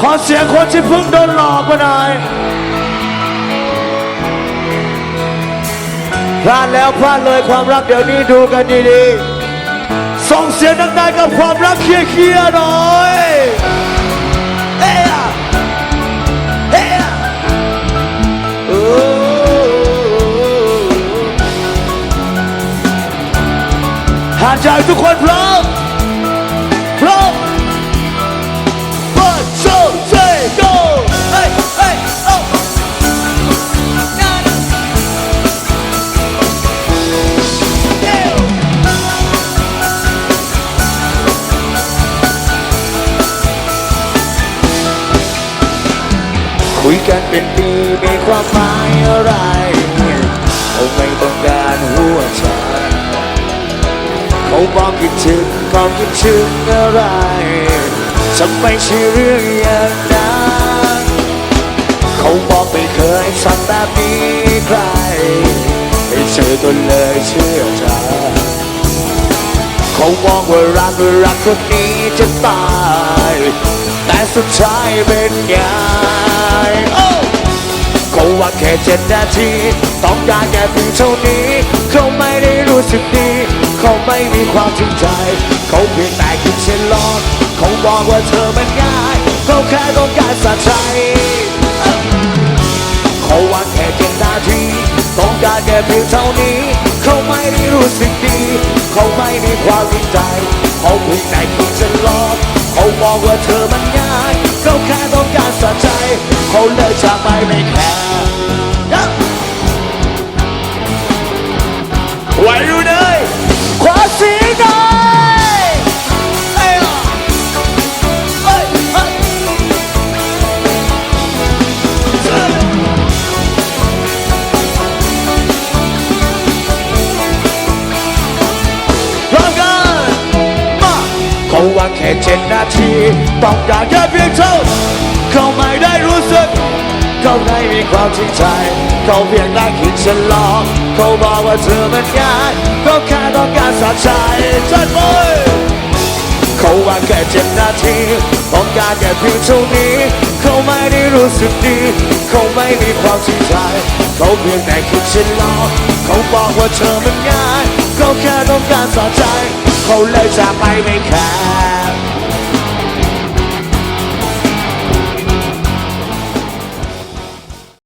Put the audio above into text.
ขอเสียงคนที่เพิ่งโดนหลอกมาหน่อยพลาดแล้วพลาดเลยความรักเดี๋ยวนี้ดูกันดีๆ ส่งเสียงดังๆกับความรักเคียร์ๆหน่อยเอ้ยอะเอ้ยอะโอ้หาใจทุกคนพร้อมพร้อม คุยกันเป็นปีมีความหมายอะไรเขาไม่ต้องการหัวใจเขาบอกคิดถึงเขาคิดถึงอะไรฉันไม่ใช่เรื่องอย่างนั้นเขาบอกไม่เคยทำแบบนี้ใครให้เธอก็เลยเชื่อใจเขาบอกว่ารักรักคนนี้จะตาย สุดท้ายเป็นไงโอ้เขาว่าแค่เจ็ดนาที ต้องการแค่เพียงเท่านี้ เขาไม่ได้รู้สึกดี เขาไม่มีความจริงใจ เขาเพียงแต่คิดเช่นลอกเขาบอกว่าเธอมันง่าย เขาแค่ต้องการสะใจเขาว่าแค่เจ็ดนาที ต้องการแค่เพียงเท่านี้ เขาไม่ได้รู้สึกดี เขาเลยจากไปไม่แคร์ไว้รู้เลยขวาสีหน่อยเอ้ยเอ้ยเอ้ยพร้อมกันมาเขาว่าแค่เจ็ดนาที ต้องการแค่เพียงเท่าเขาไม่ได้รู้สึก เขาไม่มีความจริงใจ เขาเพียงได้คิดฉันหลอกเขาบอกว่าเธอมันง่ายเขาแค่ต้องการสะใจจัดไปเขาว่าแค่เจ็ดนาทีต้องการแค่เพียงเท่านี้ เขาไม่ได้รู้สึกดี เขาไม่มีความจริงใจ เขาเพียงแต่คิดฉันหลอกเขาบอกว่าเธอมันง่าย เขาแค่ต้องการสะใจ เขาเลยจากไปไม่แคร์